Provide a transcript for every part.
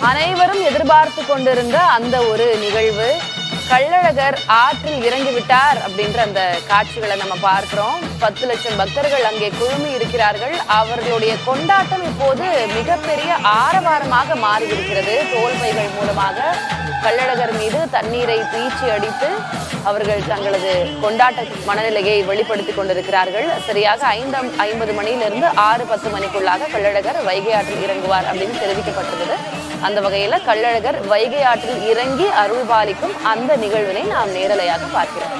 அனைவரும் எதிர்பார்த்து கொண்டிருந்த அந்த ஒரு நிகழ்வு கள்ளழகர் ஆற்றில் இறங்கி விட்டார் அப்படின்ற அந்த காட்சிகளை நம்ம பார்க்கிறோம். பத்து லட்சம் பக்தர்கள் அங்கே குழுமி இருக்கிறார்கள். அவர்களுடைய கொண்டாட்டம் இப்போது மிகப்பெரிய ஆரவாரமாக மாறி இருக்கிறது தோல் பைகள் மூலமாக கள்ளழகர் மீது தண்ணீரை பீச்சி அடித்து அவர்கள் தங்களது கொண்டாட்ட மனநிலையை வெளிப்படுத்திக் கொண்டிருக்கிறார்கள். சரியாக ஐந்து ஐம்பது மணியிலிருந்து ஆறு பத்து மணிக்குள்ளாக கள்ளழகர் வைகை ஆற்றில் இறங்குவார் அப்படின்னு தெரிவிக்கப்பட்டிருந்தது. அந்த வகையில கள்ளழகர் வைகை ஆற்றில் இறங்கி அருள் பாலிக்கும் அந்த நிகழ்வினை நாம் நேரலையாக பார்க்கிறோம்.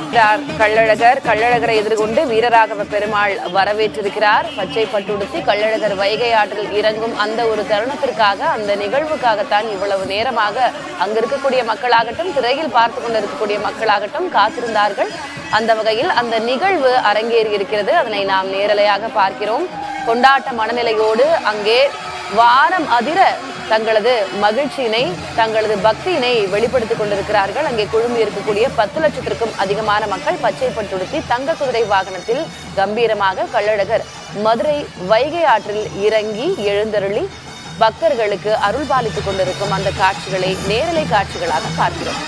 கள்ளழகர் கள்ளழகரை எதிர்கொண்டு வீரராக ராகவ பெருமாள் வரவேற்றிருக்கிறார். பச்சை பட்டுடுத்தி கள்ளழகர் வைகை ஆற்றில் இறங்கும் அந்த ஒரு தருணத்திற்காக அந்த நிகழ்வுக்காகத்தான் இவ்வளவு நேரமாக அங்க இருக்கக்கூடிய மக்களாகட்டும் திரையில் பார்த்து கொண்டிருக்கக்கூடிய மக்களாகட்டும் காத்திருந்தார்கள். அந்த வகையில் அந்த நிகழ்வு அரங்கேறி இருக்கிறது. அதனை நாம் நேரலையாக பார்க்கிறோம். கொண்டாட்ட மனநிலையோடு அங்கே வானம் அதிர தங்களது மகிழ்ச்சியினை தங்களது பக்தியினை வெளிப்படுத்திக் கொண்டிருக்கிறார்கள். அங்கே குழுமி இருக்கக்கூடிய பத்து லட்சத்திற்கும் அதிகமான மக்கள் பச்சை பட்டுடுத்தி தங்க குதிரை வாகனத்தில் கம்பீரமாக கள்ளழகர் மதுரை வைகை ஆற்றில் இறங்கி எழுந்தருளி பக்தர்களுக்கு அருள் பாலித்துக் கொண்டிருக்கும் அந்த காட்சிகளை நேரலை காட்சிகளாக பார்க்கிறோம்.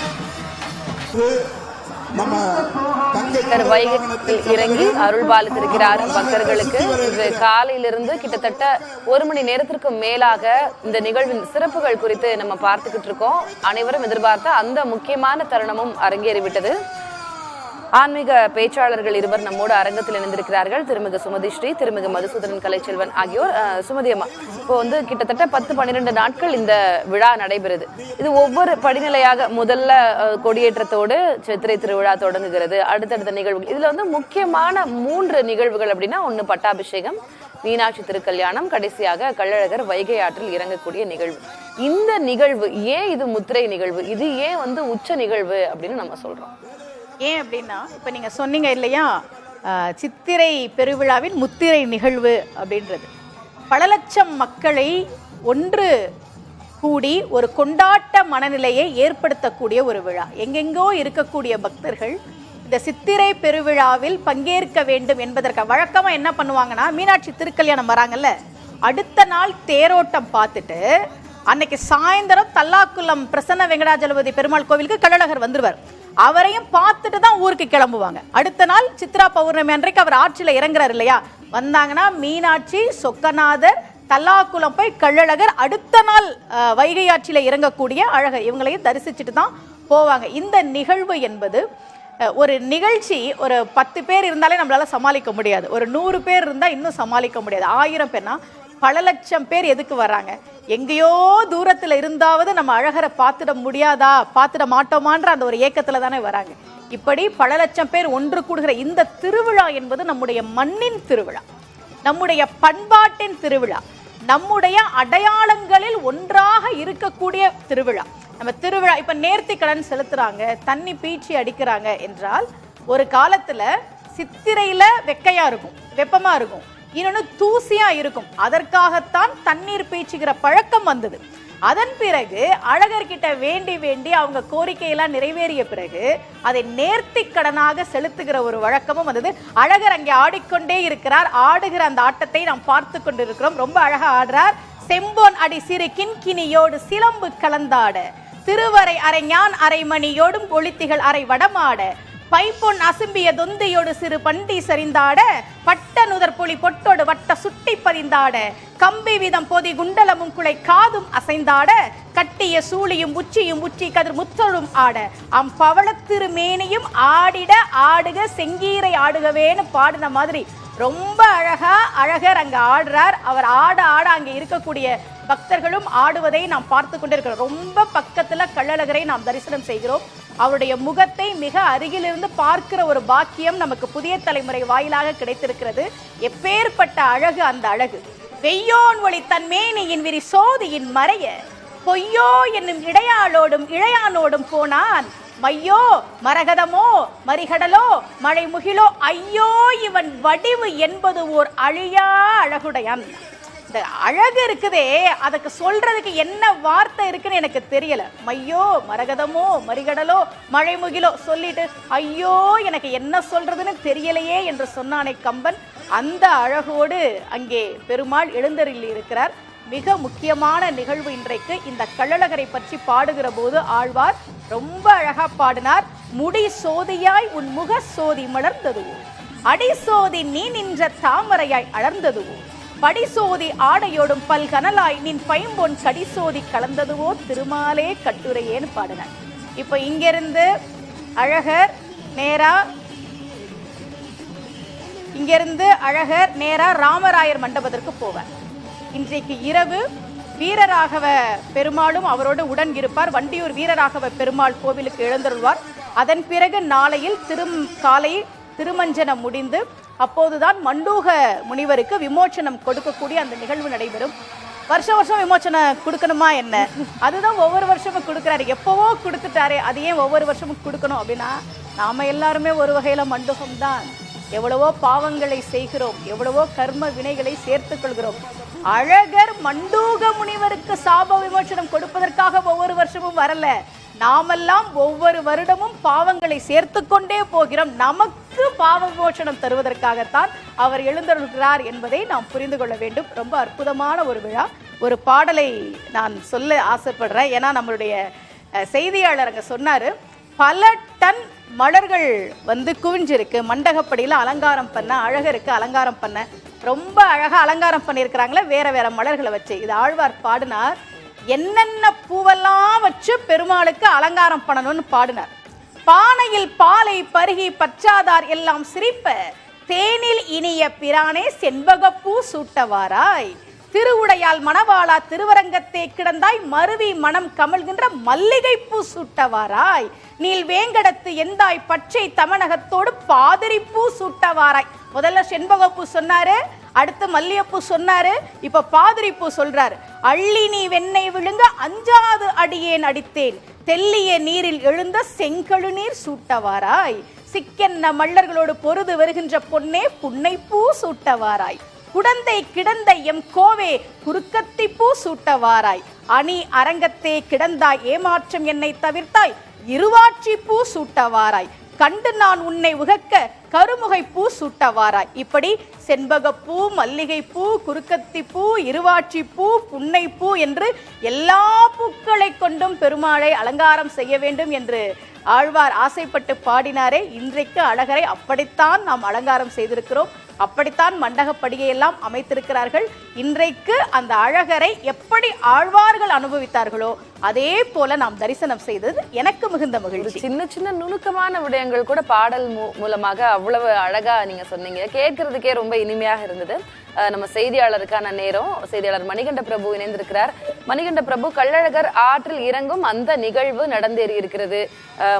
வைகத்தில் இறங்கி அருள் பாலித்திருக்கிறார் பக்தர்களுக்கு. இது காலையிலிருந்து கிட்டத்தட்ட ஒரு மணி நேரத்திற்கு மேலாக இந்த நிகழ்வின் சிறப்புகள் குறித்து நம்ம பார்த்துக்கிட்டு இருக்கோம். அனைவரும் எதிர்பார்த்த அந்த முக்கியமான தருணமும் அரங்கேறிவிட்டது. ஆன்மீக பேச்சாளர்கள் இருவர் நம்மோடு அரங்கத்தில் இணைந்திருக்கிறார்கள். திருமிகு சுமதி ஸ்ரீ திருமிகு மதுசூதரன் கலைச்செல்வன் ஆகியோர். சுமதி அம்மா இப்போ வந்து கிட்டத்தட்ட பத்து பன்னிரெண்டு நாட்கள் இந்த விழா நடைபெறுது. இது ஒவ்வொரு படிநிலையாக முதல்ல கொடியேற்றத்தோடு சித்திரை திருவிழா தொடங்குகிறது. அடுத்தடுத்த நிகழ்வுகள். இதுல வந்து முக்கியமான மூன்று நிகழ்வுகள் அப்படின்னா ஒண்ணு பட்டாபிஷேகம் மீனாட்சி திருக்கல்யாணம் கடைசியாக கள்ளழகர் வைகை ஆற்றில் இறங்கக்கூடிய நிகழ்வு. இந்த நிகழ்வு ஏன் இது முத்திரை நிகழ்வு? இது ஏன் வந்து உச்ச நிகழ்வு அப்படின்னு நம்ம சொல்றோம். ஏன் அப்படின்னா இப்போ நீங்கள் சொன்னீங்க இல்லையா? சித்திரை பெருவிழாவின் முத்திரை நிகழ்வு அப்படின்றது. பல லட்சம் மக்களை ஒன்று கூடி ஒரு கொண்டாட்ட மனநிலையை ஏற்படுத்தக்கூடிய ஒரு விழா. எங்கெங்கோ இருக்கக்கூடிய பக்தர்கள் இந்த சித்திரை பெருவிழாவில் பங்கேற்க வேண்டும் என்பதற்கு வழக்கமாக என்ன பண்ணுவாங்கன்னா மீனாட்சி திருக்கல்யாணம் வராங்கல்ல அடுத்த நாள் தேரோட்டம் பார்த்துட்டு அன்னைக்கு சாயந்தரம் தல்லாக்குளம் பிரசன்ன வெங்கடாஜலபதி பெருமாள் கோவிலுக்கு கள்ளழகர் வந்துருவார். அவரையும் பார்த்துட்டு தான் ஊருக்கு கிளம்புவாங்க. அடுத்த நாள் சித்ரா பௌர்ணமி அன்றைக்கு அவர் ஆட்சியில் இறங்குறாரு இல்லையா? வந்தாங்கன்னா மீனாட்சி சொக்கநாதர் தல்லாக்குளம் போய் கள்ளழகர் அடுத்த நாள் வைகை ஆற்றில் இறங்கக்கூடிய அழகர். இவங்களையும் தரிசிச்சுட்டு தான் போவாங்க. இந்த நிகழ்வு என்பது ஒரு நிகழ்ச்சி ஒரு பத்து பேர் இருந்தாலே நம்மளால் சமாளிக்க முடியாது. ஒரு நூறு பேர் இருந்தால் இன்னும் சமாளிக்க முடியாது. ஆயிரம் பேர்னா பல லட்சம் பேர் எதுக்கு வராங்க? எங்கேயோ தூரத்தில் இருந்தாவது நம்ம அழகரை பார்த்துட முடியாதா? பார்த்துட மாட்டோமான்ற அந்த ஒரு ஏக்கத்தில் தானே வராங்க. இப்படி பல லட்சம் பேர் ஒன்று கூடுகிற இந்த திருவிழா என்பது நம்முடைய மண்ணின் திருவிழா. நம்முடைய பண்பாட்டின் திருவிழா. நம்முடைய அடையாளங்களில் ஒன்றாக இருக்கக்கூடிய திருவிழா. நம்ம திருவிழா இப்போ நேர்த்தி கடன் செலுத்துறாங்க தண்ணி பீச்சி அடிக்கிறாங்க என்றால் ஒரு காலத்தில் சித்திரையில் வெக்கையாக இருக்கும் வெப்பமாக இருக்கும். இன்னொன்று தூசியா இருக்கும். அதற்காகத்தான் தண்ணீர் பீச்சுகிற பழக்கம் வந்தது. அதன் பிறகு அழகர்கிட்ட வேண்டி வேண்டி அவங்க கோரிக்கையெல்லாம் நிறைவேறிய பிறகு அதை நேர்த்தி கடனாக செலுத்துகிற ஒரு வழக்கமும் வந்தது. அழகர் அங்கே ஆடிக்கொண்டே இருக்கிறார். ஆடுகிற அந்த ஆட்டத்தை நாம் பார்த்து கொண்டிருக்கிறோம். ரொம்ப அழகா ஆடுறார். செம்போன் அடி சிறு கிண்கிணியோடு சிலம்பு கலந்தாட திருவரை அரை ஞான் அரைமணியோடும் ஒளித்திகள் அரை வடமாட பைப்பொன் அசும்பிய தொந்தியோடு சிறு பண்டி சரிந்தாட பட்ட நுதற்புலி பொட்டோடு வட்ட சுட்டி பறிந்தாட கம்பி விதம் பொதி குண்டலமும் குலை காதும் அசைந்தாட கட்டிய சூழியும் உச்சியும் உச்சி கதிர் முத்தொழும் ஆட. அம் பவளத்திருமேனியும் ஆடிட ஆடுக செங்கீரை ஆடுகவேன்னு பாடின மாதிரி ரொம்ப அழகா அழகர் அங்க ஆடுறார். அவர் ஆட ஆட அங்க இருக்கக்கூடிய பக்தர்களும் ஆடுவதை நாம் பார்த்து கொண்டிருக்கிறோம். ரொம்ப பக்கத்துல கள்ளழகரை நாம் தரிசனம் செய்கிறோம். அவருடைய முகத்தை மிக அருகிலிருந்து பார்க்கிற ஒரு பாக்கியம் நமக்கு புதிய தலைமுறை வாயிலாக கிடைத்திருக்கிறது. எப்பேற்பட்ட அழகு அந்த அழகு. வெய்யோன் ஒளி தன் மேனியின் விரி சோதியின் மறைய பொய்யோ என்னும் இடையாளோடும் இழையானோடும் போனான். மையோ மரகதமோ மரிகடலோ மழை முகிலோ ஐயோ இவன் வடிவு என்பது ஓர் அழியா அழகுடையான். இந்த அழகு இருக்குதே அதுக்கு சொல்றதுக்கு என்ன வார்த்தை இருக்குன்னு எனக்கு தெரியல. மையோ மரகதமோ மரிகடலோ மழைமுகிலோ சொல்லிட்டு ஐயோ எனக்கு என்ன சொல்றதுன்னு தெரியலையே என்று சொன்னானே கம்பன். அந்த அழகோடு அங்கே பெருமாள் எழுந்தருளி இருக்கிறார். மிக முக்கியமான நிகழ்வு இன்றைக்கு. இந்த கள்ளழகரை பற்றி பாடுகிற போது ஆழ்வார் ரொம்ப அழகா பாடினார். முடி சோதியாய் உன் முக சோதி மலர்ந்ததுவோ அடி சோதி நீ நின்ற தாமரையாய் அலர்ந்ததுவோ படிசோதி ஆடையோடும் பல்கனலாய் நின் பைம்பொன் கடிசோதி கலந்ததுவோ திருமாலே கட்டுரையேன்னு பாடினார். இப்போ இங்கிருந்து அழகர் நேரா இங்கிருந்து அழகர் நேரா ராமராயர் மண்டபத்திற்கு போவார். இன்றைக்கு இரவு வீரராகவ பெருமாளும் அவரோடு உடன் இருப்பார். வண்டியூர் வீரராகவ பெருமாள் கோவிலுக்கு எழுந்தருள்வார். அதன் பிறகு நாளையில் திரும் காலை திருமஞ்சனம் முடிந்து அப்போதுதான் மண்டூக முனிவருக்கு விமோச்சனம் கொடுக்கக்கூடிய அந்த நிகழ்வு நடைபெறும். வருஷம் வருஷம் விமோச்சனம் கொடுக்கணுமா என்ன? அதுதான் ஒவ்வொரு வருஷமும் கொடுக்குறாரு. எப்பவோ கொடுத்துட்டாரே அது ஏன் ஒவ்வொரு வருஷமும் கொடுக்கணும் அப்படின்னா நாம எல்லாருமே ஒரு வகையில மண்டூகம் தான் எவ்வளவோ பாவங்களை செய்கிறோம் எவ்வளவோ கர்ம வினைகளை சேர்த்துக் கொள்கிறோம். அழகர் மண்டூக முனிவருக்கு சாப விமோச்சனம் கொடுப்பதற்காக ஒவ்வொரு வருஷமும் வரல. நாமெல்லாம் ஒவ்வொரு வருடமும் பாவங்களை சேர்த்து கொண்டே போகிறோம். நமக்கு பாவ போஷணம் தருவதற்காகத்தான் அவர் எழுந்தருள்கிறார் என்பதை நாம் புரிந்து கொள்ள வேண்டும். ரொம்ப அற்புதமான ஒரு விழா. ஒரு பாடலை நான் சொல்ல ஆசைப்படுறேன். ஏன்னா நம்மளுடைய செய்தியாளர் அங்கே சொன்னார் பல டன் மலர்கள் வந்து குவிஞ்சிருக்கு. மண்டகப்படியில் அலங்காரம் பண்ண அழகருக்கு அலங்காரம் பண்ண. ரொம்ப அழகாக அலங்காரம் பண்ணியிருக்கிறாங்களே வேற வேற மலர்களை வச்சு. இது ஆழ்வார் பாடினார். என்னென்ன பூவெல்லாம் வச்சு பெருமாளுக்கு அலங்காரம் பண்ணணும்னு பாடினார். பானையில் பாலை பருகி பச்சாதார் எல்லாம் சிரிப்ப தேனில் இனிய பிரானே செண்பகப்பூ சூட்டவாராய். திருவுடையால் மணவாளா திருவரங்கத்தே கிடந்தாய் மருவி மனம் கமழ்கின்ற மல்லிகைப்பூ சூட்டவாராய். நீல் வேங்கடத்து எந்தாய் பச்சை தமிழகத்தோடு பாதிரிப்பூ சூட்டவாராய். முதல்ல செண்பகப்பூ சொன்னாரு அடுத்து மல்லிகைப்பூ சொன்னாரு. இப்ப பாதிரிப்பூ சொல்றாரு. அள்ளி நீ வெண்ணெய் விழுங்க அஞ்சாவது அடியேன் அடித்தேன் தெல்லிய நீரில் எழுந்த செங்கழு நீர் சூட்டவாராய். சிக்கென்ன மல்லர்களோடு பொருது வருகின்ற பொன்னே புன்னைப்பூ சூட்டவாராய். குடந்தை கிடந்த எம் கோவே குறுக்கத்தி பூ சூட்டவாராய். அணி அரங்கத்தே கிடந்தாய் ஏமாற்றம் என்னை தவிர்த்தாய். இருவாட்சி பூ சூட்டவாராய். கண்டு நான் உன்னை உகக்க கருமுகை பூ சூட்டவாராய் இப்படி செண்பகப்பூ மல்லிகைப்பூ குறுக்கத்தி பூ இருவாட்சி பூ புன்னை பூ என்று எல்லா பூக்களை கொண்டும் பெருமாளை அலங்காரம் செய்ய வேண்டும் என்று ஆழ்வார் ஆசைப்பட்டு பாடினாரே. இன்றைக்கு அழகரை அப்படித்தான் நாம் அலங்காரம் செய்திருக்கிறோம். அப்படித்தான் மண்டகப்படியை எல்லாம் அமைத்திருக்கிறார்கள். இன்றைக்கு அந்த அழகரை எப்படி ஆழ்வார்கள் அனுபவித்தார்களோ அதே போல நாம் தரிசனம் செய்தது எனக்கு மிகுந்த மகிழ்ச்சி. சின்ன சின்ன நுணுக்கமான விடயங்கள் கூட பாடல் மூ- மூலமாக அவ்வளவு அழகா நீங்க சொன்னீங்க. கேட்கறதுக்கே ரொம்ப இனிமையாக இருந்தது. நம்ம செய்தியாளருக்கான நேரம். செய்தியாளர் மணிகண்ட பிரபு இணைந்திருக்கிறார். மணிகண்ட பிரபு கள்ளழகர் ஆற்றில் இறங்கும் அந்த நிகழ்வு நடந்தேறி இருக்கிறது.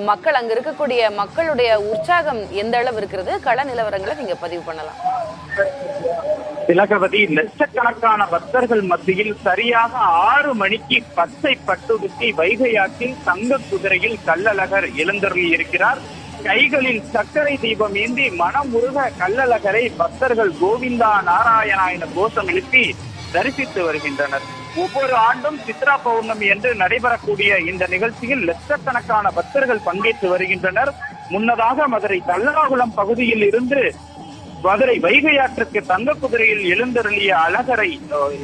மக்கள் அங்க இருக்கக்கூடிய மக்களுடைய உற்சாகம் எந்த அளவு இருக்கிறது? கள நிலவரங்களை நீங்க பதிவு பண்ணலாம். திலகவதி லட்சக்கணக்கான பக்தர்கள் மத்தியில் சரியாக ஆறு மணிக்கு பச்சை பட்டுடுத்தி வைகை ஆற்றில் தங்க குதிரையில் கள்ளழகர் எழுந்தருளி இருக்கிறார் கைகளில் சர்க்கரை தீபம் ஏந்தி மனமுருக கள்ளழகரை பக்தர்கள் கோவிந்தா நாராயணா என கோஷம் எழுப்பி தரிசித்து வருகின்றனர். ஒவ்வொரு ஆண்டும் சித்ரா பௌர்ணமி என்று நடைபெறக்கூடிய இந்த நிகழ்ச்சியில் லட்சக்கணக்கான பக்தர்கள் பங்கேற்று வருகின்றனர். முன்னதாக மதுரை தல்லாகுளம் பகுதியில் இருந்து மதுரை வைகை ஆற்றுக்கு தங்க குதிரையில் எழுந்தருளிய அழகரை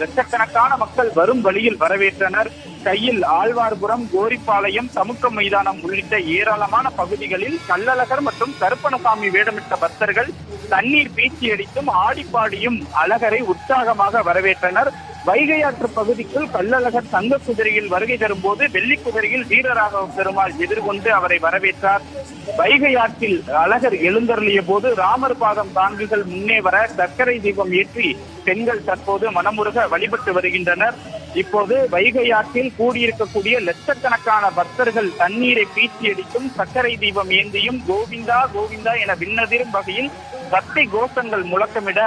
லட்சக்கணக்கான மக்கள் வரும் வழியில் வரவேற்றனர். கையில் ஆழ்வார்புரம் கோரிப்பாளையம் சமுக்க மைதானம் உள்ளிட்ட ஏராளமான பகுதிகளில் கள்ளழகர் மற்றும் கருப்பணசாமி வேடமிட்ட பக்தர்கள் தண்ணீர் பீச்சி அடித்தும் ஆடிப்பாடியும் அழகரை உற்சாகமாக வரவேற்றனர். வைகை ஆற்று பகுதிக்குள் கள்ளழகர் தங்க குதிரையில் வருகை தரும்போது வெள்ளி குதிரையில் வீரராக பெருமாள் எதிர்கொண்டு அவரை வரவேற்றார். வைகை ஆற்றில் அழகர் எழுந்தருளிய போது ராமர் பாதம் தாங்குகள் முன்னே வர சர்க்கரை தீபம் ஏற்றி பெண்கள் தற்போது மனமுருக வழிபட்டு வருகின்றனர். இப்போது வைகை ஆற்றில் கூடியிருக்கக்கூடிய லட்சக்கணக்கான பக்தர்கள் தண்ணீரை பீச்சி அடித்தும் சர்க்கரை தீபம் ஏந்தியும் கோவிந்தா கோவிந்தா என விண்ணதிரும் வகையில் பக்தி கோஷங்கள் முழக்கமிட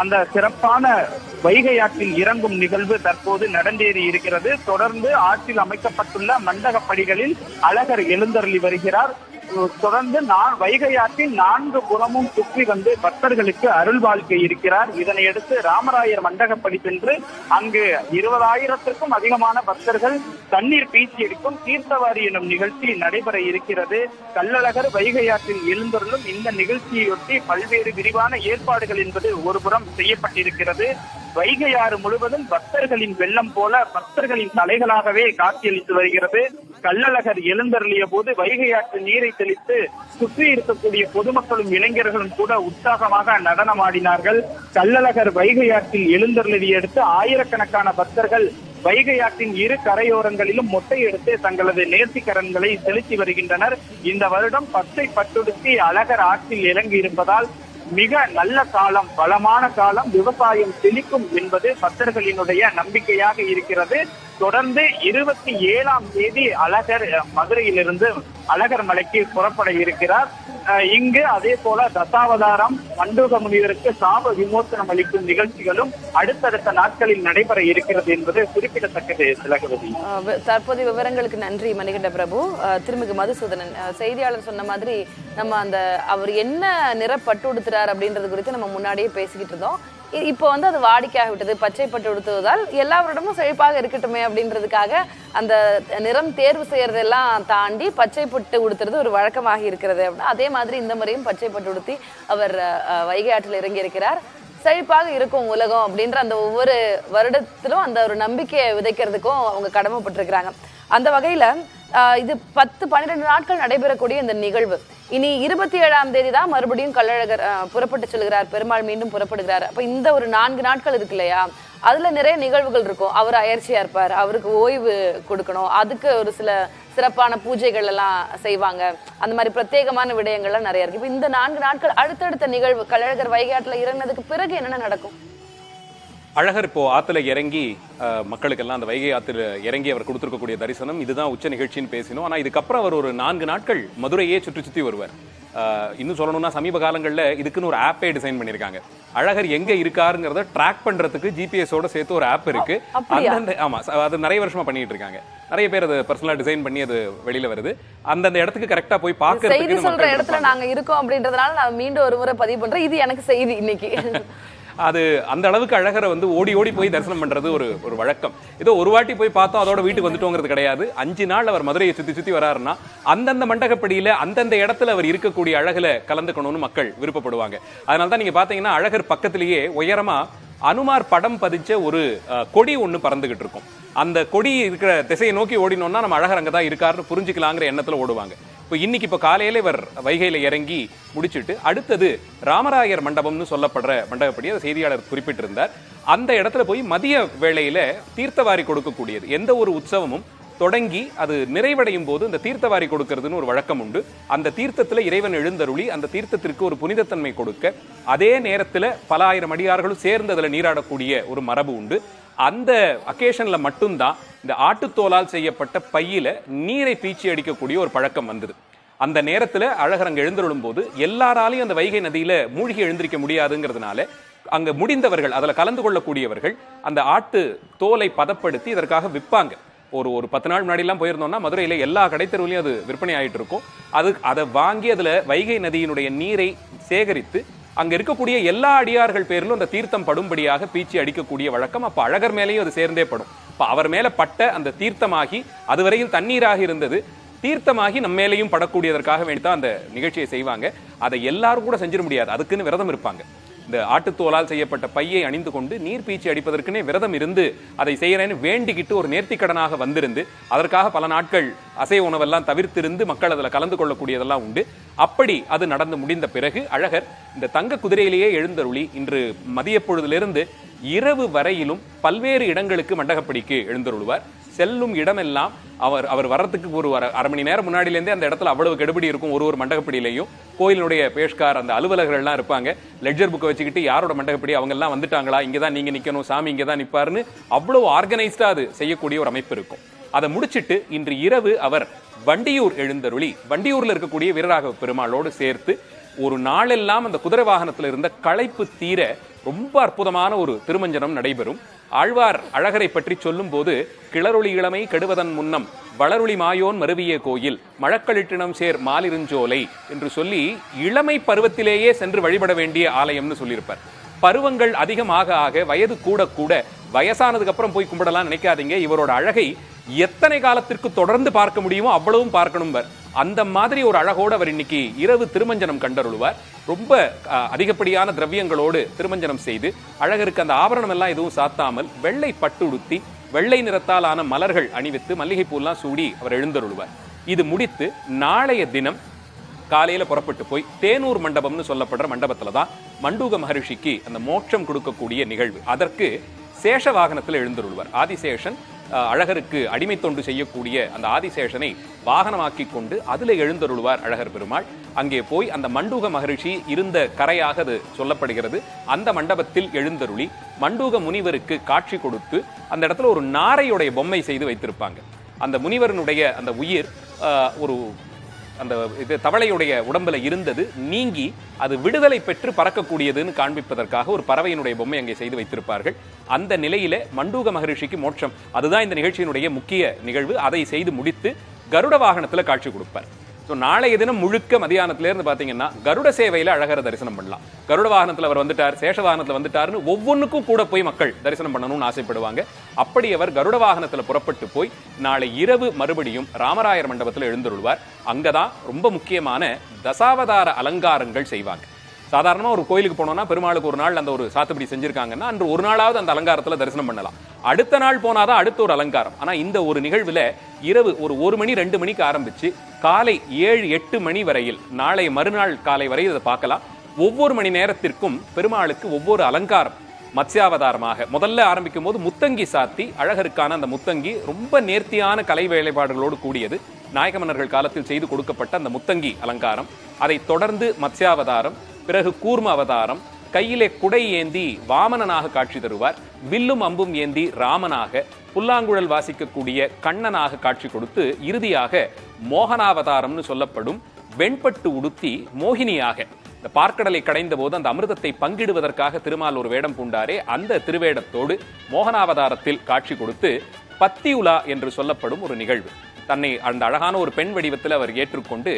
அந்த சிறப்பான வைகை ஆற்றில் இறங்கும் நிகழ்வு தற்போது நடந்தேறி இருக்கிறது. தொடர்ந்து ஆற்றில் அமைக்கப்பட்டுள்ள மண்டகப்படிகளில் அழகர் எழுந்தருளி வருகிறார். தொடர்ந்து நான் வைகை ஆற்றின் நான்கு புறமும் சுற்றி வந்து பக்தர்களுக்கு அருள் வாழ்க்கை இருக்கிறார். இதனையடுத்து ராமராயர் மண்டகப்படி சென்று அங்கு இருபதாயிரத்திற்கும் அதிகமான பக்தர்கள் தண்ணீர் பீச்சி எடுக்கும் தீர்த்தவாரி எனும் நிகழ்ச்சி நடைபெற இருக்கிறது. கள்ளழகர் வைகை ஆற்றில் எழுந்தருளும் இந்த நிகழ்ச்சியொட்டி பல்வேறு விரிவான ஏற்பாடுகள் என்பது ஒருபுறம் செய்யப்பட்டிருக்கிறது. வைகை ஆறு முழுவதும் பக்தர்களின் வெள்ளம் போல பக்தர்களின் தலைகளாகவே காட்சியளித்து வருகிறது. கள்ளழகர் எழுந்தருளிய போது வைகை ஆற்று நீரை தெளித்து சுற்றி இருக்கக்கூடிய பொதுமக்களும் இளைஞர்களும் கூட உற்சாகமாக நடனமாடினார்கள். கள்ளழகர் வைகை ஆற்றில் எழுந்தருளதை அடுத்து ஆயிரக்கணக்கான பக்தர்கள் வைகை ஆற்றின் இரு கரையோரங்களிலும் மொட்டை எடுத்து தங்களது நேர்த்திக்கரன்களை செலுத்தி வருகின்றனர். இந்த வருடம் பச்சை பட்டுடுத்தி அழகர் ஆற்றில் இறங்கி இருப்பதால் மிக நல்ல காலம் பலமான காலம் விவசாயம் செழிக்கும் என்பது பக்தர்களினுடைய நம்பிக்கையாக இருக்கிறது. தொடர்ந்து இருபத்தி ஏழாம் தேதி அழகர் மதுரையிலிருந்து அழகர் மலைக்கு புறப்பட இருக்கிறார். இங்கு அதே போல தசாவதாரம் மண்டூக முனிவருக்கு சாப விமோசனம் அளிக்கும் நிகழ்ச்சிகளும் அடுத்தடுத்த நாட்களில் நடைபெற இருக்கிறது என்பது குறிப்பிடத்தக்கது திலகவதி அஹ் தற்போதைய விவரங்களுக்கு நன்றி மணிகண்ட பிரபு. திருமிகு மதுசூதனன். செய்தியாளர் சொன்ன மாதிரி நம்ம அந்த அவர் என்ன நிற பட்டு உடுத்துறார் அப்படின்றது குறித்து நம்ம முன்னாடியே பேசிக்கிட்டு இருந்தோம். இப்போ வந்து அது வாடிக்கையாக விட்டது பச்சை பட்டு உடுத்துவதால் எல்லாவரிடமும் செழிப்பாக இருக்கட்டுமே அப்படின்றதுக்காக அந்த நிறம் தேர்வு செய்யறதெல்லாம் தாண்டி பச்சைப்பட்டு உடுத்துறது ஒரு வழக்கமாக இருக்கிறது அப்படின்னா அதே மாதிரி இந்த முறையும் பச்சை பட்டு உடுத்தி அவர் வைகை ஆற்றில் இறங்கி இருக்கிறார் செழிப்பாக இருக்கும் உலகம் அப்படின்ற அந்த ஒவ்வொரு வருடத்திலும் அந்த ஒரு நம்பிக்கையை விதைக்கிறதுக்கும் அவங்க கடமைப்பட்டிருக்கிறாங்க. அந்த வகையில் இது பத்து பன்னிரெண்டு நாட்கள் நடைபெறக்கூடிய இந்த நிகழ்வு. இனி இருபத்தி ஏழாம் தேதி தான் மறுபடியும் கள்ளழகர் புறப்பட்டு செல்கிறார். பெருமாள் மீண்டும் புறப்படுகிறார். அப்ப இந்த ஒரு நான்கு நாட்கள் இருக்கு இல்லையா? அதுல நிறைய நிகழ்வுகள் இருக்கும். அவர் அயற்சியா இருப்பார். அவருக்கு ஓய்வு கொடுக்கணும். அதுக்கு ஒரு சில சிறப்பான பூஜைகள் எல்லாம் செய்வாங்க. அந்த மாதிரி பிரத்யேகமான விடயங்கள்லாம் நிறைய இருக்கு. இப்ப இந்த நான்கு நாட்கள் அடுத்தடுத்த நிகழ்வு கள்ளழகர் வைகாட்டில் இறங்கினதுக்கு பிறகு என்னென்ன நடக்கும்? அழகர் இப்போ ஆத்துல இறங்கி மக்களுக்கெல்லாம் அந்த வைகை ஆத்துல இறங்கி அவர் கொடுத்திருக்கக்கூடிய தரிசனம். இதுதான் உச்ச நிகழ்ச்சின்னு பேசினோம். ஆனா இதுக்கப்புறம் அவர் ஒரு நான்கு நாட்கள் மதுரையே சுற்றி சுத்தி வருவார். இன்னும் சொல்லணும்னா சமீப காலங்கள்ல இதுக்குன்னு ஒரு ஆப்பே டிசைன் பண்ணிருக்காங்க அழகர் எங்க இருக்காருங்கிறத ட்ராக் பண்றதுக்கு ஜிபிஎஸோட சேர்த்து ஒரு ஆப் இருக்கு? அந்தந்த ஆமா ச- அது நிறைய வருஷமா பண்ணிட்டு இருக்காங்க. நிறைய பேர் அது பர்சனலா டிசைன் பண்ணி அது வெளியில வருது. அந்தந்த இடத்துக்கு கரெக்டா போய் செய்தி பார்க்கறதுக்கு சொல்ற இடத்துல நாங்க இருக்கோம் அப்படின்றதுனால நான் மீண்டும் ஒரு முறை பதிவு பண்றேன். இது எனக்கு செய்தி இன்னைக்கு. அது அந்த அளவுக்கு அழகரை வந்து ஓடி ஓடி போய் தரிசனம் பண்றது ஒரு ஒரு வழக்கம். ஏதோ ஒரு வாட்டி போய் பார்த்தோம் அதோட வீட்டுக்கு வந்துட்டோங்கிறது கிடையாது. அஞ்சு நாள் அவர் மதுரையை சுத்தி சுத்தி வராருன்னா அந்தந்த மண்டகப்படியில அந்தந்த இடத்துல அவர் இருக்கக்கூடிய அழகுல கலந்துக்கணும்னு மக்கள் விருப்பப்படுவாங்க. அதனால தான் நீங்க பாத்தீங்கன்னா அழகர் பக்கத்திலேயே உயரமா அனுமார் படம் பதிச்ச ஒரு கொடி ஒன்று பறந்துகிட்டு இருக்கும். அந்த கொடி இருக்கிற திசையை நோக்கி ஓடினோம்னா நம்ம அழகர் அங்கே தான் இருக்காருன்னு புரிஞ்சுக்கலாங்கிற எண்ணத்தில் ஓடுவாங்க. இப்போ இன்னைக்கு இப்போ காலையில இவர் வைகையில இறங்கி முடிச்சுட்டு அடுத்தது ராமராயர் மண்டபம்னு சொல்லப்படுற மண்டபப்படி அதை செய்தியாளர் குறிப்பிட்டிருந்தார். அந்த இடத்துல போய் மதிய வேளையில தீர்த்தவாரி கொடுக்கக்கூடியது. எந்த ஒரு உற்சவமும் தொடங்கி அது நிறைவடையும் போது இந்த தீர்த்தவாரி கொடுக்கறதுன்னு ஒரு வழக்கம் உண்டு. அந்த தீர்த்தத்தில் இறைவன் எழுந்தருளி அந்த தீர்த்தத்திற்கு ஒரு புனிதத்தன்மை கொடுக்க அதே நேரத்தில் பல ஆயிரம் அடியார்களும் சேர்ந்து அதில் நீராடக்கூடிய ஒரு மரபு உண்டு. அந்த அக்கேஷனில் மட்டும்தான் இந்த ஆட்டுத்தோலால் செய்யப்பட்ட பையில் நீரை பீச்சி அடிக்கக்கூடிய ஒரு பழக்கம் வந்தது. அந்த நேரத்தில் அழகர் அங்கே எழுந்தருளும் போது எல்லாராலையும் அந்த வைகை நதியில் மூழ்கி எழுந்திருக்க முடியாதுங்கிறதுனால அங்கே முடிந்தவர்கள் அதில் கலந்து கொள்ளக்கூடியவர்கள் அந்த ஆட்டு தோலை பதப்படுத்தி இதற்காக விற்பாங்க. ஒரு ஒரு பத்து நாள் முன்னாடி எல்லாம் போயிருந்தோம்னா மதுரையில் எல்லா கடைத்தெருவுலையும் அது விற்பனை ஆகிட்டு இருக்கும் அது அதை வாங்கி அதில் வைகை நதியினுடைய நீரை சேகரித்து அங்க இருக்கக்கூடிய எல்லா அடியார்கள் பேரிலும் அந்த தீர்த்தம் படும்படியாக பீச்சி அடிக்கக்கூடிய வழக்கம். அப்ப அழகர் மேலேயும் அது சேர்ந்தே படும். அப்ப அவர் மேல பட்ட அந்த தீர்த்தமாகி அதுவரையும் தண்ணீராக இருந்தது. தீர்த்தமாகி நம்ம மேலேயும் படக்கூடியதற்காக வேண்டித்தான் அந்த நிகழ்ச்சியை செய்வாங்க. அதை எல்லாரும் கூட செஞ்சிட முடியாது. அதுக்குன்னு விரதம் இருப்பாங்க. இந்த ஆட்டுத்தோலால் செய்யப்பட்ட பையை அணிந்து கொண்டு நீர் பீச்சி அடிப்பதற்குனே விரதம் இருந்து அதை செய்யறேன்னு வேண்டிக்கிட்டு ஒரு நேர்த்திக்கடனாக வந்திருந்து அதற்காக பல நாட்கள் அசைவ உணவெல்லாம் தவிர்த்திருந்து மக்கள் அதில் கலந்து கொள்ளக்கூடியதெல்லாம் உண்டு. அப்படி அது நடந்து முடிந்த பிறகு அழகர் இந்த தங்க குதிரையிலேயே எழுந்தருளி இன்று மதிய பொழுதிலிருந்து இரவு வரையிலும் பல்வேறு இடங்களுக்கு மண்டகப்படிக்கு எழுந்தருள்வார். செல்லும் இடமெல்லாம் அவர் அவர் வர்றதுக்கு ஒரு அரை அரை மணி நேரம் முன்னாடிலேருந்தே அந்த இடத்துல அவ்வளவு கெடுபடி இருக்கும் ஒரு ஒரு மண்டகப்படியிலையும் கோயிலுடைய பேஷ்கார் அந்த அலுவலர்கள்லாம் இருப்பாங்க. லெட்ஜர் புக்கை வச்சுக்கிட்டு யாரோட மண்டகப்படி அவங்கெல்லாம் வந்துட்டாங்களா? இங்கே தான் நீங்கள் நிற்கணும் சாமி இங்கே தான் நிற்பாருன்னு அவ்வளோ ஆர்கனைஸ்டாக அது செய்யக்கூடிய ஒரு அமைப்பு இருக்கும். அதை முடிச்சிட்டு இன்று இரவு அவர் வண்டியூர் எழுந்தருளி வண்டியூரில் இருக்கக்கூடிய வீரராக பெருமாளோடு சேர்த்து ஒரு நாளெல்லாம் அந்த குதிரை வாகனத்துல இருந்த களைப்பு தீர ரொம்ப அற்புதமான ஒரு திருமஞ்சனம் நடைபெறும். ஆழ்வார் அழகரை பற்றி சொல்லும் போது கிளறொளி இளமை கெடுவதன் முன்னம் வளருளி மாயோன் மருவிய கோயில் மழக்களிட்டினம் சேர் மாலிருஞ்சோலை என்று சொல்லி இளமை பருவத்திலேயே சென்று வழிபட வேண்டிய ஆலயம்னு சொல்லியிருப்பார். பருவங்கள் அதிகமாக ஆக வயது கூட கூட வயசானதுக்கு அப்புறம் போய் கும்பிடலாம் நினைக்காதீங்க. இவரோட அழகை எத்தனை காலத்திற்கு தொடர்ந்து பார்க்க முடியுமோ அவ்வளவும் பார்க்கணும் அந்த மாதிரி ஒரு அழகோடு அவர் இன்னைக்கு இரவு திருமஞ்சனம் கண்டருள்வார். ரொம்ப அஹ், அதிகப்படியான திரவியங்களோடு திருமஞ்சனம் செய்து அழகருக்கு அந்த ஆபரணம் எல்லாம் எதுவும் சாத்தாமல் வெள்ளை பட்டு உடுத்தி வெள்ளை நிறத்தால் ஆன மலர்கள் அணிவித்து மல்லிகைப்பூலாம் சூடி அவர் எழுந்தருள்வார். இது முடித்து நாளைய தினம் காலையில புறப்பட்டு போய் தேனூர் மண்டபம்னு சொல்லப்படுற மண்டபத்தில் தான் மண்டூக மகரிஷிக்கு அந்த மோட்சம் கொடுக்கக்கூடிய நிகழ்வு. அதற்கு சேஷ வாகனத்தில் எழுந்தருள்வார். ஆதிசேஷன் அழகருக்கு அடிமை தொண்டு செய்யக்கூடிய அந்த ஆதிசேஷனை வாகனமாக்கி கொண்டு அதில் எழுந்தருள்வார் அழகர் பெருமாள். அங்கே போய் அந்த மண்டூக மகரிஷி இருந்த கரையாக அது சொல்லப்படுகிறது. அந்த மண்டபத்தில் எழுந்தருளி மண்டூக முனிவருக்கு காட்சி கொடுத்து அந்த இடத்துல ஒரு நாரையுடைய பொம்மை செய்து வைத்திருப்பாங்க. அந்த முனிவரனுடைய அந்த உயிர் ஒரு அந்த இது தவளையுடைய உடம்புல இருந்தது நீங்கி அது விடுதலை பெற்று பறக்கக்கூடியதுன்னு காண்பிப்பதற்காக ஒரு பறவையினுடைய பொம்மை அங்கே செய்து வைத்திருப்பார்கள். அந்த நிலையில மண்டூக மகரிஷிக்கு மோட்சம். அதுதான் இந்த நிகழ்ச்சியினுடைய முக்கிய நிகழ்வு. அதை செய்து முடித்து கருட வாகனத்துல காட்சி கொடுப்பார். ஸோ நாளைய தினம் முழுக்க மதியானத்திலேருந்து பார்த்தீங்கன்னா கருட சேவையில் அழகர தரிசனம் பண்ணலாம். கருட வாகனத்தில் அவர் வந்துட்டார் சேஷ வாகனத்தில் வந்துட்டாருன்னு ஒவ்வொன்றுக்கும் கூட போய் மக்கள் தரிசனம் பண்ணணும்னு ஆசைப்படுவாங்க. அப்படி அவர் கருட வாகனத்தில் புறப்பட்டு போய் நாளை இரவு மறுபடியும் ராமராயர் மண்டபத்தில் எழுந்துருள்வார். அங்கே தான் ரொம்ப முக்கியமான தசாவதார அலங்காரங்கள் செய்வாங்க. சாதாரணமாக ஒரு கோயிலுக்கு போனோம்னா பெருமாளுக்கு ஒரு நாள் அந்த ஒரு சாத்துப்படி செஞ்சிருக்காங்கன்னா அன்று ஒரு நாளாவது அந்த அலங்காரத்துல தரிசனம் பண்ணலாம். அடுத்த நாள் போனாதான் அடுத்த ஒரு அலங்காரம். ஆனா இந்த ஒரு நிகழ்வில் இரவு ஒரு ஒரு மணி ரெண்டு மணிக்கு ஆரம்பிச்சு காலை ஏழு எட்டு மணி வரையில் நாளை மறுநாள் காலை வரை இதை பார்க்கலாம். ஒவ்வொரு மணி நேரத்திற்கும் பெருமாளுக்கு ஒவ்வொரு அலங்காரம் மத்ஸ்யாவதாரமாக. முதல்ல ஆரம்பிக்கும் போது முத்தங்கி சாத்தி அழகருக்கான அந்த முத்தங்கி ரொம்ப நேர்த்தியான கலை வேலைப்பாடுகளோடு கூடியது நாயக மன்னர்கள் காலத்தில் செய்து கொடுக்கப்பட்ட அந்த முத்தங்கி அலங்காரம். அதைத் தொடர்ந்து மத்ஸ்யாவதாரம் பிறகு கூர்ம அவதாரம் கையிலே குடை ஏந்தி வாமனனாக காட்சி தருவார் வில்லும் அம்பும் ஏந்தி ராமனாக புல்லாங்குழல் வாசிக்கக்கூடிய கண்ணனாக காட்சி கொடுத்து இறுதியாக மோகனாவதாரம்னு சொல்லப்படும் வெண்பட்டு உடுத்தி மோகினியாக. இந்த பார்க்கடலை கடைந்த போது அந்த அமிர்தத்தை பங்கிடுவதற்காக திருமால் ஒரு வேடம் பூண்டாரே அந்த திருவேடத்தோடு மோகனாவதாரத்தில் காட்சி கொடுத்து பத்தி உலா என்று சொல்லப்படும் ஒரு நிகழ்வு. தன்னை அந்த அழகான ஒரு பெண் வடிவத்தில் அவர் ஏற்றுக்கொண்டு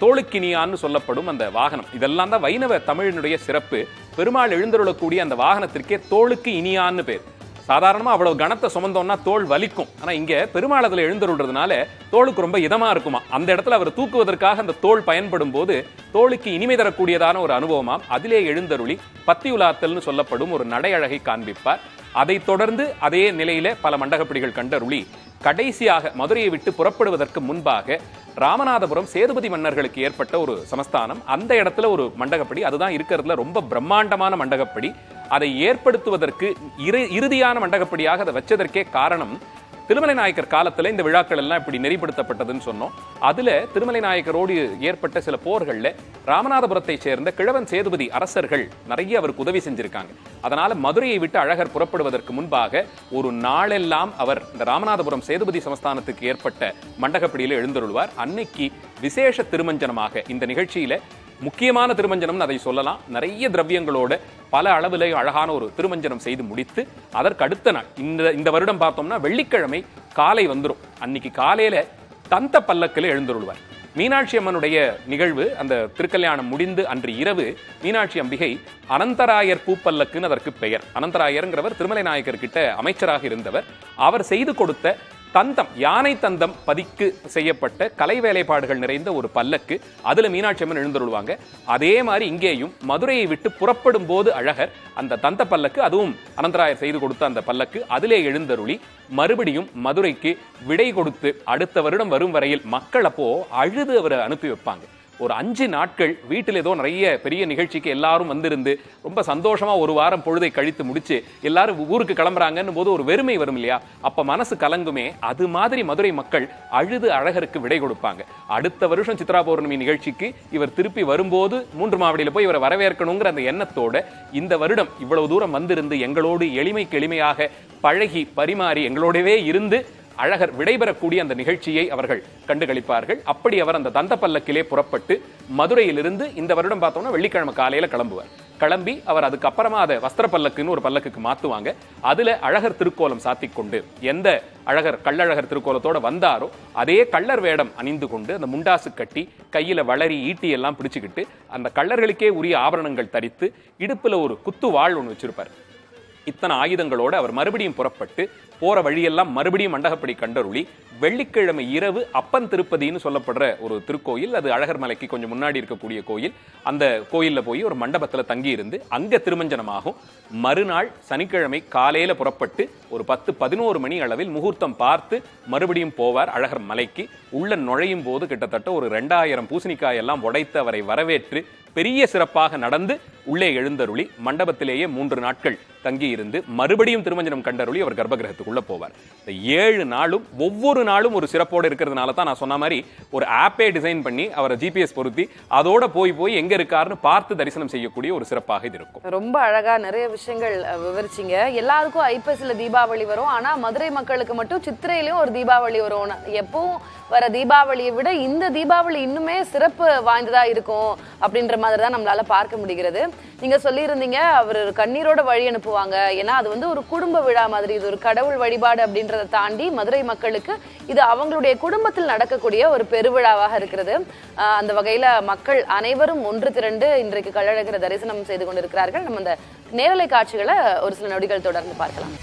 தோளுக்கினியான்னு சொல்லப்படும் அந்த வாகனம். இதெல்லாம் தான் வைணவ தமிழினுடைய சிறப்பு. பெருமாள் எழுந்தருளக்கூடிய அந்த வாகனத்திற்கே தோளுக்கு இனியான்னு பேர். சாதாரணமா அவ்வளவு கனத்தை சுமந்தோம்னா தோல் வலிக்கும். ஆனா இங்க பெருமாள் அதுல எழுந்தருள்றதுனால தோலுக்கு ரொம்ப இதமா இருக்குமா? அந்த இடத்துல அவர் தூக்குவதற்காக அந்த தோல் பயன்படும் போது தோலுக்கு இனிமை தரக்கூடியதான ஒரு அனுபவமாம் அதிலே எழுந்தருளி பத்தி உலாத்தல்னு சொல்லப்படும் ஒரு நடை அழகை காண்பிப்பார். அதை தொடர்ந்து அதே நிலையில பல மண்டகப்படிகள் கண்டருளி கடைசியாக மதுரையை விட்டு புறப்படுவதற்கு முன்பாக ராமநாதபுரம் சேதுபதி மன்னர்களுக்கு ஏற்பட்ட ஒரு சமஸ்தானம். அந்த இடத்துல ஒரு மண்டகப்படி. அதுதான் இருக்கிறதுல ரொம்ப பிரம்மாண்டமான மண்டகப்படி. அதை ஏற்படுத்துவதற்கு இறுதியான மண்டகப்படியாக அதை வச்சதற்கே காரணம் திருமலை நாயக்கர் காலத்துல இந்த விழாக்கள் எல்லாம் இப்படி நெறிப்படுத்தப்பட்டதுன்னு சொன்னோம். அதுல திருமலை நாயக்கரோடு ஏற்பட்ட சில போர்கள்ல ராமநாதபுரத்தை சேர்ந்த கிழவன் சேதுபதி அரசர்கள் நிறைய அவருக்கு உதவி செஞ்சிருக்காங்க. அதனால மதுரையை விட்டு அழகர் புறப்படுவதற்கு முன்பாக ஒரு நாளெல்லாம் அவர் இந்த ராமநாதபுரம் சேதுபதி சமஸ்தானத்துக்கு ஏற்பட்ட மண்டகப்படியில எழுந்தருள்வார். அன்னைக்கு விசேஷ திருமஞ்சனமாக இந்த நிகழ்ச்சியில முக்கியமான திருமஞ்சனம்னு அதை சொல்லலாம். நிறைய திரவியங்களோட பல அளவில் அழகான ஒரு திருமஞ்சனம் செய்து முடித்து அதற்கு அடுத்த நாள் இந்த இந்த வருடம் பார்த்தோம்னா வெள்ளிக்கிழமை காலை வந்துரும். அன்னைக்கு காலையில தந்த பல்லக்கில் எழுந்துருள்வார். மீனாட்சி அம்மனுடைய நிகழ்வு அந்த திருக்கல்யாணம் முடிந்து அன்று இரவு மீனாட்சி அம்பிகை அனந்தராயர் பூப்பல்லக்குன்னு அதற்கு பெயர். அனந்தராயர்ங்கிறவர் திருமலை நாயக்கர் கிட்ட அமைச்சராக இருந்தவர். அவர் செய்து கொடுத்த தந்தம் யானை தந்தம் பதிக்கு செய்யப்பட்ட கலை வேலைப்பாடுகள் நிறைந்த ஒரு பல்லக்கு. அதுல மீனாட்சி அம்மன் எழுந்தருள்வாங்க. அதே மாதிரி இங்கேயும் மதுரையை விட்டு புறப்படும் போது அழகர் அந்த தந்த பல்லக்கு அதுவும் அனந்தராயர் செய்து கொடுத்த அந்த பல்லக்கு அதிலே எழுந்தருளி மறுபடியும் மதுரைக்கு விடை கொடுத்து அடுத்த வருடம் வரும் வரையில் மக்கள் அப்போ அழுது அவரை அனுப்பி வைப்பாங்க. ஒரு அஞ்சு நாட்கள் வீட்டில் ஏதோ நிறைய பெரிய நிகழ்ச்சிக்கு எல்லாரும் வந்திருந்து ரொம்ப சந்தோஷமா ஒரு வாரம் பொழுதை கழித்து முடிச்சு எல்லாரும் ஊருக்கு கிளம்புறாங்கன்னு போது ஒரு வெறுமை வரும் இல்லையா? அப்ப மனசு கலங்குமே. அது மாதிரி மதுரை மக்கள் அழுது அழகருக்கு விடை கொடுப்பாங்க. அடுத்த வருஷம் சித்ரா பௌர்ணமி நிகழ்ச்சிக்கு இவர் திருப்பி வரும்போது மூன்று மாவடியில போய் இவரை வரவேற்கணுங்கிற அந்த எண்ணத்தோட இந்த வருடம் இவ்வளவு தூரம் வந்திருந்து எங்களோடு எளிமைக்கு எளிமையாக பழகி பரிமாறி எங்களோடவே இருந்து அழகர் விடைபெறக்கூடிய அந்த நிகழ்ச்சியை அவர்கள் கண்டுகளிப்பார்கள். அப்படி அவர் அந்த தந்த பல்லக்கிலே புறப்பட்டு மதுரையிலிருந்து இந்த வருடம் பார்த்தோம்னா வெள்ளிக்கிழமை காலையில கிளம்புவார். கிளம்பி அவர் அதுக்கப்புறமா அதை வஸ்திர பல்லக்குன்னு ஒரு பல்லக்குக்கு மாத்துவாங்க. அதுல அழகர் திருக்கோலம் சாத்தி கொண்டு எந்த அழகர் கள்ளழகர் திருக்கோலத்தோட வந்தாரோ அதே கள்ளர் வேடம் அணிந்து கொண்டு அந்த முண்டாசு கட்டி கையில வளரி ஈட்டி எல்லாம் பிடிச்சிக்கிட்டு அந்த கள்ளர்களுக்கே உரிய ஆபரணங்கள் தரித்து இடுப்புல ஒரு குத்து வாழ் ஒன்று வச்சிருப்பார். இத்தனை ஆயுதங்களோடு அவர் மறுபடியும் புறப்பட்டு போற வழியெல்லாம் மறுபடியும் மண்டகப்படி கண்டருளி வெள்ளிக்கிழமை இரவு அப்பன் திருப்பதின்னு சொல்லப்படுற ஒரு திருக்கோயில் அது அழகர் மலைக்கு கொஞ்சம் முன்னாடி இருக்கக்கூடிய கோயில். அந்த கோயில்ல போய் ஒரு மண்டபத்துல தங்கி இருந்து திருமஞ்சனமாகும். மறுநாள் சனிக்கிழமை காலையில புறப்பட்டு ஒரு பத்து பதினோரு மணி அளவில் முகூர்த்தம் பார்த்து மறுபடியும் போவார் அழகர் மலைக்கு. உள்ள நுழையும் போது கிட்டத்தட்ட ஒரு ரெண்டாயிரம் பூசணிக்காயெல்லாம் உடைத்து அவரை வரவேற்று பெரிய சிறப்பாக நடந்து உள்ளே எழுந்தருளி மண்டபத்திலேயே மூன்று நாட்கள் தங்கி இருந்து மறுபடியும் திருமஞ்சனம் கண்டருளி அவர் கர்ப்பகிரகத்துக்குள்ள போவார். இந்த ஏழு நாளும் ஒவ்வொரு நாளும் ஒரு சிறப்போடு இருக்கிறதுனால தான் நான் சொன்ன மாதிரி ஒரு ஆப்பே டிசைன் பண்ணி அவரை ஜிபிஎஸ் பொருத்தி அதோட போய் போய் எங்க இருக்காருன்னு பார்த்து தரிசனம் செய்யக்கூடிய ஒரு சிறப்பாக இது இருக்கும். ரொம்ப அழகா நிறைய விஷயங்கள் விவரிச்சிங்க. எல்லாருக்கும் ஐப்பசில தீபாவளி வரும். ஆனா மதுரை மக்களுக்கு மட்டும் சித்திரையிலும் ஒரு தீபாவளி வரும். எப்பவும் வர தீபாவளியை விட இந்த தீபாவளி இன்னுமே சிறப்பு வாய்ந்ததா இருக்கும் அப்படின்ற மாதிரி தான் நம்மளால பார்க்க முடிகிறது. நீங்க சொல்லியிருந்தீங்க அவர் கண்ணீரோட வழி அனுப்புவாங்க. ஏன்னா அது வந்து ஒரு குடும்ப விழா மாதிரி இது ஒரு கடவுள் வழிபாடு அப்படின்றத தாண்டி மதுரை மக்களுக்கு இது அவங்களுடைய குடும்பத்தில் நடக்கக்கூடிய ஒரு பெருவிழாவாக இருக்கிறது. அந்த வகையில மக்கள் அனைவரும் ஒன்று திரண்டு இன்றைக்கு கள்ளழகரை தரிசனம் செய்து கொண்டிருக்கிறார்கள். நம்ம அந்த நேரலை காட்சிகளை ஒரு சில நொடிகள் தொடர்ந்து பார்க்கலாம்.